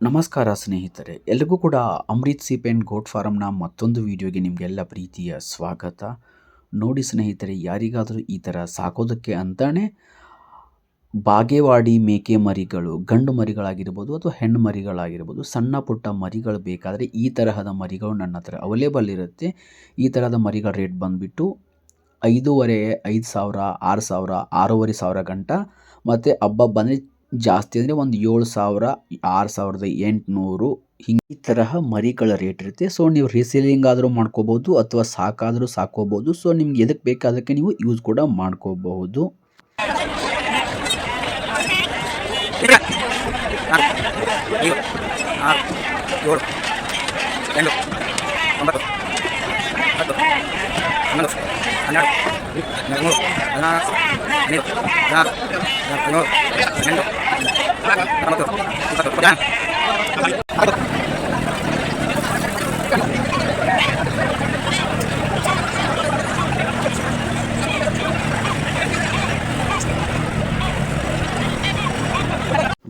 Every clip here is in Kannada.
ನಮಸ್ಕಾರ ಸ್ನೇಹಿತರೆ, ಎಲ್ರಿಗೂ ಕೂಡ ಅಮೃತ್ ಸೀಪ್ ಆ್ಯಂಡ್ ಗೋಟ್ ಫಾರಮ್ನ ಮತ್ತೊಂದು ವಿಡಿಯೋಗೆ ನಿಮಗೆಲ್ಲ ಪ್ರೀತಿಯ ಸ್ವಾಗತ. ನೋಡಿ ಸ್ನೇಹಿತರೆ, ಯಾರಿಗಾದರೂ ಈ ಥರ ಸಾಕೋದಕ್ಕೆ ಅಂತಾನೆ ಬಾಗೇವಾಡಿ ಮೇಕೆ ಮರಿಗಳು, ಗಂಡು ಮರಿಗಳಾಗಿರ್ಬೋದು ಅಥವಾ ಹೆಣ್ಣು ಮರಿಗಳಾಗಿರ್ಬೋದು, ಸಣ್ಣ ಪುಟ್ಟ ಮರಿಗಳು ಬೇಕಾದರೆ ಈ ತರಹದ ಮರಿಗಳು ನನ್ನ ಹತ್ರ ಅವೈಲೇಬಲ್ ಇರುತ್ತೆ. ಈ ತರಹದ ಮರಿಗಳ ರೇಟ್ ಬಂದುಬಿಟ್ಟು ಐದೂವರೆ, ಐದು ಸಾವಿರ, ಆರು ಸಾವಿರ, ಆರೂವರೆ ಸಾವಿರ ಗಂಟ. ಮತ್ತು ಹಬ್ಬ ಬಂದರೆ ಜಾಸ್ತಿ ಅಂದರೆ ಒಂದು ಏಳು ಸಾವಿರ, ಆರು ಸಾವಿರದ ಎಂಟುನೂರು, ಹಿಂಗೆ ಈ ತರಹ ಮರಿಗಳ ರೇಟ್ ಇರುತ್ತೆ. ಸೊ ನೀವು ರೀಸೇಲಿಂಗ್ ಆದರೂ ಮಾಡ್ಕೋಬೋದು ಅಥವಾ ಸಾಕಾದರೂ ಸಾಕೋಬೋದು ಸೊ ನಿಮ್ಗೆ ಎದಕ್ಕೆ ಬೇಕಾದಕ್ಕೆ ನೀವು ಯೂಸ್ ಕೂಡ ಮಾಡ್ಕೋಬಹುದು.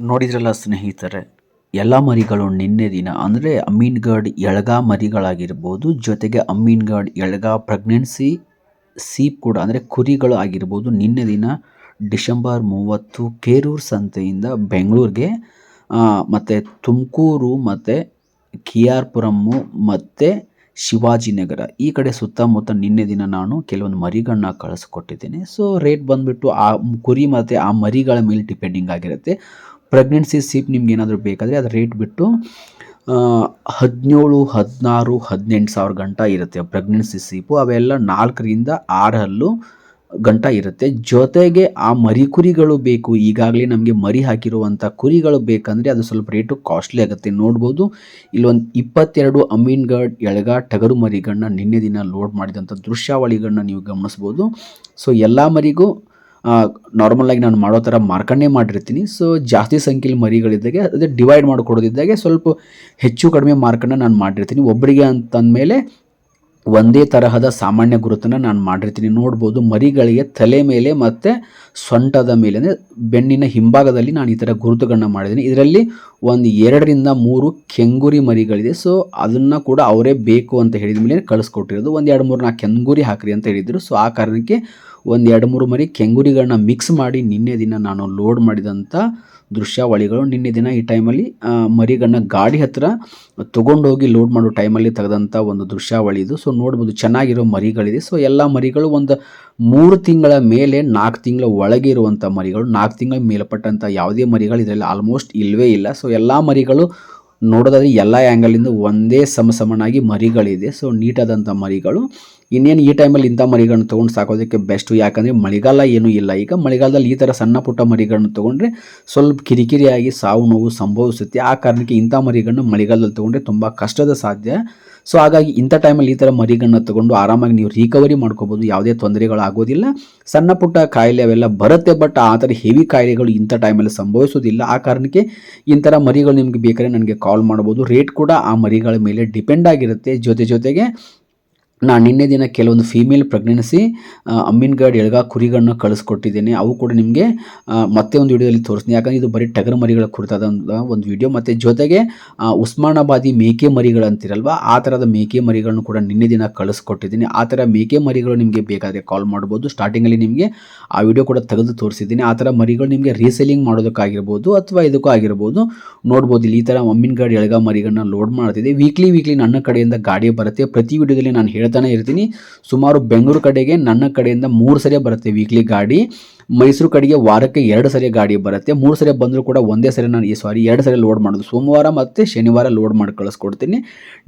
ನೋಡಿದ್ರಲ್ಲ ಸ್ನೇಹಿತರೆ ಎಲ್ಲ ಮರಿಗಳು ನಿನ್ನೆ ದಿನ ಅಂದರೆ ಅಮೀನ್ಗಢ್ ಎಳಗ ಮರಿಗಳಾಗಿರ್ಬೋದು ಜೊತೆಗೆ ಅಮೀನ್ಗಢ್ ಎಳಗ ಪ್ರೆಗ್ನೆನ್ಸಿ ಸೀಪ್ ಕೂಡ ಅಂದರೆ ಕುರಿಗಳು ಆಗಿರ್ಬೋದು. ನಿನ್ನೆ ದಿನ ಡಿಸೆಂಬರ್ ಮೂವತ್ತು ಕೇರೂರು ಸಂತೆಯಿಂದ ಬೆಂಗಳೂರಿಗೆ ಮತ್ತು ತುಮಕೂರು ಮತ್ತು ಕೆ ಆರ್ ಪುರಮ್ಮು ಮತ್ತು ಶಿವಾಜಿನಗರ ಈ ಕಡೆ ಸುತ್ತಮುತ್ತ ನಿನ್ನೆ ದಿನ ನಾನು ಕೆಲವೊಂದು ಮರಿಗಳನ್ನ ಕಳಿಸ್ಕೊಟ್ಟಿದ್ದೀನಿ. ಸೊ ರೇಟ್ ಬಂದುಬಿಟ್ಟು ಆ ಕುರಿ ಮತ್ತು ಆ ಮರಿಗಳ ಮೇಲೆ ಡಿಪೆಂಡಿಂಗ್ ಆಗಿರುತ್ತೆ. ಪ್ರೆಗ್ನೆನ್ಸಿ ಸೀಪ್ ನಿಮ್ಗೆ ಏನಾದರೂ ಬೇಕಾದರೆ ಅದು ರೇಟ್ ಬಿಟ್ಟು ಹದಿನೇಳು ಹದಿನಾರು, ಹದಿನೆಂಟು ಸಾವಿರ ಗಂಟ ಇರುತ್ತೆ. ಪ್ರೆಗ್ನೆನ್ಸಿ ಸೀಪು ಅವೆಲ್ಲ ನಾಲ್ಕರಿಂದ ಆರು ಹಲ್ಲು ಗಂಟ ಇರುತ್ತೆ. ಜೊತೆಗೆ ಆ ಮರಿ ಕುರಿಗಳು ಬೇಕು. ಈಗಾಗಲೇ ನಮಗೆ ಮರಿ ಹಾಕಿರುವಂಥ ಕುರಿಗಳು ಬೇಕಂದರೆ ಅದು ಸ್ವಲ್ಪ ರೇಟು ಕಾಸ್ಟ್ಲಿ ಆಗುತ್ತೆ. ನೋಡ್ಬೋದು, ಇಲ್ಲೊಂದು ಇಪ್ಪತ್ತೆರಡು ಅಮೀನ್ಗಡ್ ಎಳಗ ಟಗರು ಮರಿಗಳನ್ನ ನಿನ್ನೆ ದಿನ ಲೋಡ್ ಮಾಡಿದಂಥ ದೃಶ್ಯಾವಳಿಗಳನ್ನ ನೀವು ಗಮನಿಸ್ಬೋದು. ಸೊ ಎಲ್ಲ ಮರಿಗೂ ನಾರ್ಮಲಾಗಿ ನಾನು ಮಾಡೋ ಥರ ಮಾರ್ಕಂಡೇ ಮಾಡಿರ್ತೀನಿ. ಸೊ ಜಾಸ್ತಿ ಸಂಖ್ಯೆಯಲ್ಲಿ ಮರಿಗಳಿದ್ದಾಗೆ ಅದೇ ಡಿವೈಡ್ ಮಾಡಿಕೊಡೋದಿದ್ದಾಗೆ ಸ್ವಲ್ಪ ಹೆಚ್ಚು ಕಡಿಮೆ ಮಾರ್ಕನ್ನು ನಾನು ಮಾಡಿರ್ತೀನಿ. ಒಬ್ಬರಿಗೆ ಅಂತಂದಮೇಲೆ ಒಂದೇ ತರಹದ ಸಾಮಾನ್ಯ ಗುರುತನ್ನು ನಾನು ಮಾಡಿರ್ತೀನಿ. ನೋಡ್ಬೋದು ಮರಿಗಳಿಗೆ ತಲೆ ಮೇಲೆ ಮತ್ತು ಸೊಂಟದ ಮೇಲೆ, ಅಂದರೆ ಬೆನ್ನಿನ ಹಿಂಭಾಗದಲ್ಲಿ ನಾನು ಈ ಥರ ಗುರುತುಗಳನ್ನ ಮಾಡಿದ್ದೀನಿ. ಇದರಲ್ಲಿ ಒಂದು ಎರಡರಿಂದ ಮೂರು ಕೆಂಗುರಿ ಮರಿಗಳಿದೆ. ಸೊ ಅದನ್ನು ಕೂಡ ಅವರೇ ಬೇಕು ಅಂತ ಹೇಳಿದ ಮೇಲೆ ಕಳಿಸ್ಕೊಟ್ಟಿರೋದು. ಒಂದು ಎರಡು ಮೂರು ನಾಲ್ಕು ಕೆಂಗುರಿ ಹಾಕ್ರಿ ಅಂತ ಹೇಳಿದರು. ಸೊ ಆ ಕಾರಣಕ್ಕೆ ಒಂದು ಎರಡು ಮೂರು ಮರಿ ಕೆಂಗುರಿಗಳನ್ನ ಮಿಕ್ಸ್ ಮಾಡಿ ನಿನ್ನೆ ದಿನ ನಾನು ಲೋಡ್ ಮಾಡಿದಂಥ ದೃಶ್ಯಾವಳಿಗಳು ನಿನ್ನೆ ದಿನ ಈ ಟೈಮಲ್ಲಿ ಮರಿಗಳನ್ನ ಗಾಡಿ ಹತ್ತಿರ ತೊಗೊಂಡೋಗಿ ಲೋಡ್ ಮಾಡೋ ಟೈಮಲ್ಲಿ ತೆಗೆದಂಥ ಒಂದು ದೃಶ್ಯಾವಳಿ ಇದು. ಸೊ ನೋಡ್ಬೋದು ಚೆನ್ನಾಗಿರೋ ಮರಿಗಳಿದೆ. ಸೊ ಎಲ್ಲ ಮರಿಗಳು ಒಂದು ಮೂರು ತಿಂಗಳ ಮೇಲೆ ನಾಲ್ಕು ತಿಂಗಳ ಒಳಗೆ ಇರುವಂಥ ಮರಿಗಳು, ನಾಲ್ಕು ತಿಂಗಳ ಮೇಲ್ಪಟ್ಟಂಥ ಯಾವುದೇ ಮರಿಗಳು ಇದರಲ್ಲಿ ಆಲ್ಮೋಸ್ಟ್ ಇಲ್ಲವೇ ಇಲ್ಲ. ಸೊ ಎಲ್ಲ ಮರಿಗಳು ನೋಡೋದಾದ್ರೆ ಎಲ್ಲ ಆ್ಯಂಗಲಿಂದ ಒಂದೇ ಸಮ ಸಮನಾಗಿ ಮರಿಗಳಿದೆ. ಸೊ ನೀಟಾದಂಥ ಮರಿಗಳು. ಇನ್ನೇನು ಈ ಟೈಮಲ್ಲಿ ಇಂಥ ಮರಿಗಳನ್ನ ತೊಗೊಂಡು ಸಾಕೋದಕ್ಕೆ ಬೆಸ್ಟು ಯಾಕಂದರೆ ಮಳೆಗಾಲ ಏನೂ ಇಲ್ಲ. ಈಗ ಮಳೆಗಾಲದಲ್ಲಿ ಈ ಥರ ಸಣ್ಣ ಪುಟ್ಟ ಮರಿಗಳನ್ನ ತೊಗೊಂಡ್ರೆ ಸ್ವಲ್ಪ ಕಿರಿಕಿರಿಯಾಗಿ ಸಾವು ನೋವು ಸಂಭವಿಸುತ್ತೆ. ಆ ಕಾರಣಕ್ಕೆ ಇಂಥ ಮರಿಗಳನ್ನ ಮಳೆಗಾಲದಲ್ಲಿ ತೊಗೊಂಡ್ರೆ ತುಂಬ ಕಷ್ಟದ ಸಾಧ್ಯ. ಸೊ ಹಾಗಾಗಿ ಇಂಥ ಟೈಮಲ್ಲಿ ಈ ಥರ ಮರಿಗಳನ್ನ ತೊಗೊಂಡು ಆರಾಮಾಗಿ ನೀವು ರಿಕವರಿ ಮಾಡ್ಕೋಬೋದು. ಯಾವುದೇ ತೊಂದರೆಗಳು ಆಗೋದಿಲ್ಲ ಸಣ್ಣ ಪುಟ್ಟ ಕಾಯಿಲೆ ಅವೆಲ್ಲ ಬರುತ್ತೆ ಬಟ್ ಆ ಥರ ಹೆವಿ ಕಾಯಿಲೆಗಳು ಇಂಥ ಟೈಮಲ್ಲಿ ಸಂಭವಿಸೋದಿಲ್ಲ. ಆ ಕಾರಣಕ್ಕೆ ಇಂಥರ ಮರಿಗಳು ನಿಮಗೆ ಬೇಕಾದ್ರೆ ನನಗೆ ಕಾಲ್ ಮಾಡ್ಬೋದು. ರೇಟ್ ಕೂಡ ಆ ಮರಿಗಳ ಮೇಲೆ ಡಿಪೆಂಡ್ ಆಗಿರುತ್ತೆ. ಜೊತೆ ಜೊತೆಗೆ ನಾನು ನಿನ್ನೆ ದಿನ ಕೆಲವೊಂದು ಫೀಮೇಲ್ ಪ್ರೆಗ್ನೆನ್ಸಿ ಅಮ್ಮಿನ್ಗಾಡ್ ಎಳ್ಗ ಕುರಿಗಳನ್ನ ಕಳಿಸ್ಕೊಟ್ಟಿದ್ದೀನಿ. ಅವು ಕೂಡ ನಿಮಗೆ ಮತ್ತೆ ಒಂದು ವಿಡಿಯೋದಲ್ಲಿ ತೋರಿಸ್ತೀನಿ. ಯಾಕಂದರೆ ಇದು ಬರೀ ಟಗರ್ ಮರಿಗಳ ಕುರಿತಾದಂಥ ಒಂದು ವಿಡಿಯೋ ಮತ್ತು ಜೊತೆಗೆ ಉಸ್ಮಾನಾಬಾದಿ ಮೇಕೆ ಮರಿಗಳು ಅಂತಿರಲ್ವ, ಆ ಥರದ ಮೇಕೆ ಮರಿಗಳನ್ನು ಕೂಡ ನಿನ್ನೆ ದಿನ ಕಳಿಸ್ಕೊಟ್ಟಿದ್ದೀನಿ. ಆ ಥರ ಮೇಕೆ ಮರಿಗಳು ನಿಮಗೆ ಬೇಕಾದರೆ ಕಾಲ್ ಮಾಡ್ಬೋದು. ಸ್ಟಾರ್ಟಿಂಗಲ್ಲಿ ನಿಮಗೆ ಆ ವಿಡಿಯೋ ಕೂಡ ತೆಗೆದು ತೋರಿಸಿದ್ದೀನಿ. ಆ ಥರ ಮರಿಗಳು ನಿಮಗೆ ರೀಸೆಲಿಂಗ್ ಮಾಡೋದಕ್ಕಾಗಿರ್ಬೋದು ಅಥವಾ ಇದಕ್ಕೂ ಆಗಿರ್ಬೋದು. ನೋಡ್ಬೋದು ಇಲ್ಲಿ ಈ ಥರ ಅಮ್ಮಿನ್ಗಡ್ ಎಳ್ಗ ಮರಿಗಳನ್ನ ಲೋಡ್ ಮಾಡ್ತಿದ್ದೆ ವೀಕ್ಲಿ ವೀಕ್ಲಿ ನನ್ನ ಕಡೆಯಿಂದ ಗಾಡಿ ಬರುತ್ತೆ. ಪ್ರತಿ ವಿಡಿಯೋದಲ್ಲಿ ನಾನು ಹೇಳ್ತಾನೆ ಇರ್ತೀನಿ. ಸುಮಾರು ಬೆಂಗಳೂರು ಕಡೆಗೆ ನನ್ನ ಕಡೆಯಿಂದ ಮೂರು ಸರಿ ಬರುತ್ತೆ ವೀಕ್ಲಿ ಗಾಡಿ. ಮೈಸೂರು ಕಡೆಗೆ ವಾರಕ್ಕೆ ಎರಡು ಸರಿ ಗಾಡಿ ಬರುತ್ತೆ. ಮೂರು ಸರಿ ಬಂದರೂ ಕೂಡ ಒಂದೇ ಸರಿ ನಾನು ಈ ಸಾರಿ ಎರಡು ಸರಿ ಲೋಡ್ ಮಾಡೋದು. ಸೋಮವಾರ ಮತ್ತು ಶನಿವಾರ ಲೋಡ್ ಮಾಡಿ ಕಳಿಸ್ಕೊಡ್ತೀನಿ.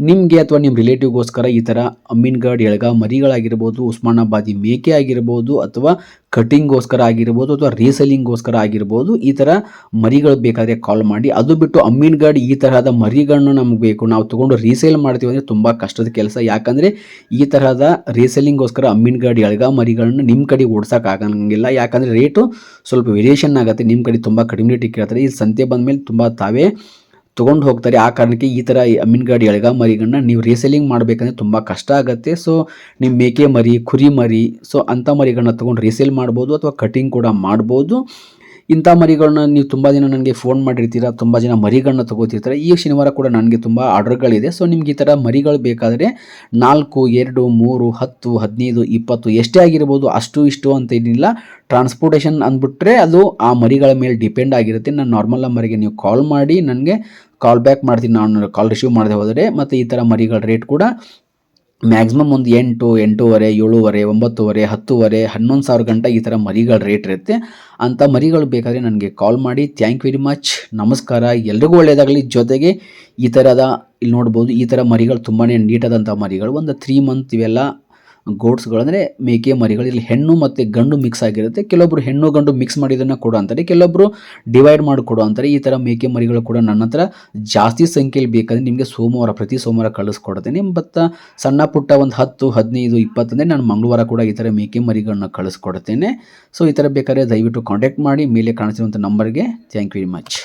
ನಿಮಗೆ ಅಥವಾ ನಿಮ್ಮ ರಿಲೇಟಿವ್ಗೋಸ್ಕರ ಈ ಥರ ಅಮೀನ್ಗಢ್ ಎಳಗ ಮರಿಗಳಾಗಿರ್ಬೋದು, ಉಸ್ಮಾನಾಬಾದಿ ಮೇಕೆ ಆಗಿರ್ಬೋದು ಅಥವಾ ಕಟಿಂಗ್ಗೋಸ್ಕರ ಆಗಿರ್ಬೋದು ಅಥವಾ ರೀಸೆಲಿಂಗ್ಗೋಸ್ಕರ ಆಗಿರ್ಬೋದು ಈ ಥರ ಮರಿಗಳು ಬೇಕಾದರೆ ಕಾಲ್ ಮಾಡಿ. ಅದು ಬಿಟ್ಟು ಅಮೀನ್ಗಢ್ ಈ ತರಹದ ಮರಿಗಳನ್ನು ನಮ್ಗೆ ಬೇಕು. ನಾವು ತೊಗೊಂಡು ರೀಸೇಲ್ ಮಾಡ್ತೀವಿ ಅಂದರೆ ತುಂಬ ಕಷ್ಟದ ಕೆಲಸ. ಯಾಕಂದರೆ ಈ ತರಹದ ರೀಸೆಲಿಂಗ್ಗೋಸ್ಕರ ಅಮೀನ್ಗಢ್ ಎಳಗ ಮರಿಗಳನ್ನು ನಿಮ್ಮ ಕಡೆ ಓಡ್ಸೋಕ್ಕಾಗಂಗಿಲ್ಲ ಯಾಕಂದರೆ ರೇಟು ಸ್ವಲ್ಪ ವೇರಿಯೇಷನ್ ಆಗುತ್ತೆ. ನಿಮ್ಮ ಕಡೆ ತುಂಬ ಕಡಿಮೆ ರೇಟಿಗೆ ಕೇಳ್ತಾರೆ. ಈ ಸಂತೆ ಬಂದಮೇಲೆ ತುಂಬ ತಾವೇ ತೊಗೊಂಡು ಹೋಗ್ತಾರೆ. ಆ ಕಾರಣಕ್ಕೆ ಈ ಥರ ಮೀನುಗಾಡಿ ಎಳಗ ಮರಿಗಳನ್ನ ನೀವು ರೀಸೆಲಿಂಗ್ ಮಾಡಬೇಕಂದ್ರೆ ತುಂಬ ಕಷ್ಟ ಆಗುತ್ತೆ. ಸೊ ನಿಮ್ಮ ಮೇಕೆ ಮರಿ, ಕುರಿ ಮರಿ ಸೊ ಅಂಥ ಮರಿಗಳನ್ನ ತೊಗೊಂಡು ರೀಸೇಲ್ ಮಾಡ್ಬೋದು ಅಥವಾ ಕಟಿಂಗ್ ಕೂಡ ಮಾಡ್ಬೋದು. ಇಂಥ ಮರಿಗಳನ್ನ ನೀವು ತುಂಬ ದಿನ ನನಗೆ ಫೋನ್ ಮಾಡಿರ್ತೀರ, ತುಂಬ ಜನ ಮರಿಗಳನ್ನ ತಗೋತಿರ್ತಾರೆ. ಈ ಶನಿವಾರ ಕೂಡ ನನಗೆ ತುಂಬ ಆರ್ಡರ್ಗಳಿದೆ. ಸೊ ನಿಮ್ಗೆ ಈ ಥರ ಮರಿಗಳು ಬೇಕಾದರೆ ನಾಲ್ಕು, ಎರಡು, ಮೂರು, ಹತ್ತು, ಹದಿನೈದು, ಇಪ್ಪತ್ತು ಎಷ್ಟೇ ಆಗಿರ್ಬೋದು ಅಷ್ಟು ಇಷ್ಟು ಅಂತ ಏನಿಲ್ಲ. ಟ್ರಾನ್ಸ್ಪೋರ್ಟೇಷನ್ ಅಂದ್ಬಿಟ್ರೆ ಅದು ಆ ಮರಿಗಳ ಮೇಲೆ ಡಿಪೆಂಡ್ ಆಗಿರುತ್ತೆ. ನಾನು ನಾರ್ಮಲ್ ನಂಬರಿಗೆ ನೀವು ಕಾಲ್ ಮಾಡಿ, ನನಗೆ ಕಾಲ್ ಬ್ಯಾಕ್ ಮಾಡ್ತೀನಿ. ನಾನು ಕಾಲ್ ರಿಸೀವ್ ಮಾಡದೆ ಹೋದರೆ ಮತ್ತು ಈ ಥರ ಮರಿಗಳ ರೇಟ್ ಕೂಡ ಮ್ಯಾಕ್ಸಿಮಮ್ ಒಂದು ಎಂಟು, ಎಂಟೂವರೆ, ಏಳುವರೆ, ಒಂಬತ್ತುವರೆ, ಹತ್ತುವರೆ, ಹನ್ನೊಂದು ಸಾವಿರ ಗಂಟೆ ಈ ಥರ ಮರಿಗಳ ರೇಟ್ ಇರುತ್ತೆ. ಅಂಥ ಮರಿಗಳು ಬೇಕಾದರೆ ನನಗೆ ಕಾಲ್ ಮಾಡಿ. ಥ್ಯಾಂಕ್ ವೆರಿ ಮಚ್ ನಮಸ್ಕಾರ. ಎಲ್ರಿಗೂ ಒಳ್ಳೆಯದಾಗಲಿ ಜೊತೆಗೆ ಈ ಥರದ, ಇಲ್ಲಿ ನೋಡ್ಬೋದು, ಈ ಥರ ಮರಿಗಳು ತುಂಬಾ ನೀಟಾದಂಥ ಮರಿಗಳು. ಒಂದು ತ್ರೀ ಮಂತ್ ಇವೆಲ್ಲ ಗೋಡ್ಸ್ಗಳು ಅಂದರೆ ಮೇಕೆ ಮರಿಗಳು, ಇಲ್ಲಿ ಹೆಣ್ಣು ಮತ್ತು ಗಂಡು ಮಿಕ್ಸ್ ಆಗಿರುತ್ತೆ. ಕೆಲವೊಬ್ಬರು ಹೆಣ್ಣು ಗಂಡು ಮಿಕ್ಸ್ ಮಾಡಿದ್ದನ್ನು ಕೊಡು ಅಂತಾರೆ. ಕೆಲವೊಬ್ಬರು ಡಿವೈಡ್ ಮಾಡಿ ಕೊಡು ಅಂತಾರೆ. ಈ ಥರ ಮೇಕೆ ಮರಿಗಳು ಕೂಡ ನನ್ನ ಹತ್ರ ಜಾಸ್ತಿ ಸಂಖ್ಯೆಯಲ್ಲಿ ಬೇಕಾದರೆ ನಿಮಗೆ ಸೋಮವಾರ, ಪ್ರತಿ ಸೋಮವಾರ ಕಳಿಸ್ಕೊಡ್ತೀನಿ. ಮತ್ತು ಸಣ್ಣ ಪುಟ್ಟ ಒಂದು ಹತ್ತು, ಹದಿನೈದು ಇಪ್ಪತ್ತಂದರೆ ನಾನು ಮಂಗಳವಾರ ಕೂಡ ಈ ಥರ ಮೇಕೆ ಮರಿಗಳನ್ನ ಕಳಿಸ್ಕೊಡ್ತೇನೆ. ಸೊ ಈ ಥರ ಬೇಕಾದ್ರೆ ದಯವಿಟ್ಟು ಕಾಂಟ್ಯಾಕ್ಟ್ ಮಾಡಿ, ಮೇಲೆ ಕಾಣಿಸಿರುವಂಥ ನಂಬರ್ಗೆ ಥ್ಯಾಂಕ್ ಯು ವೆರಿ ಮಚ್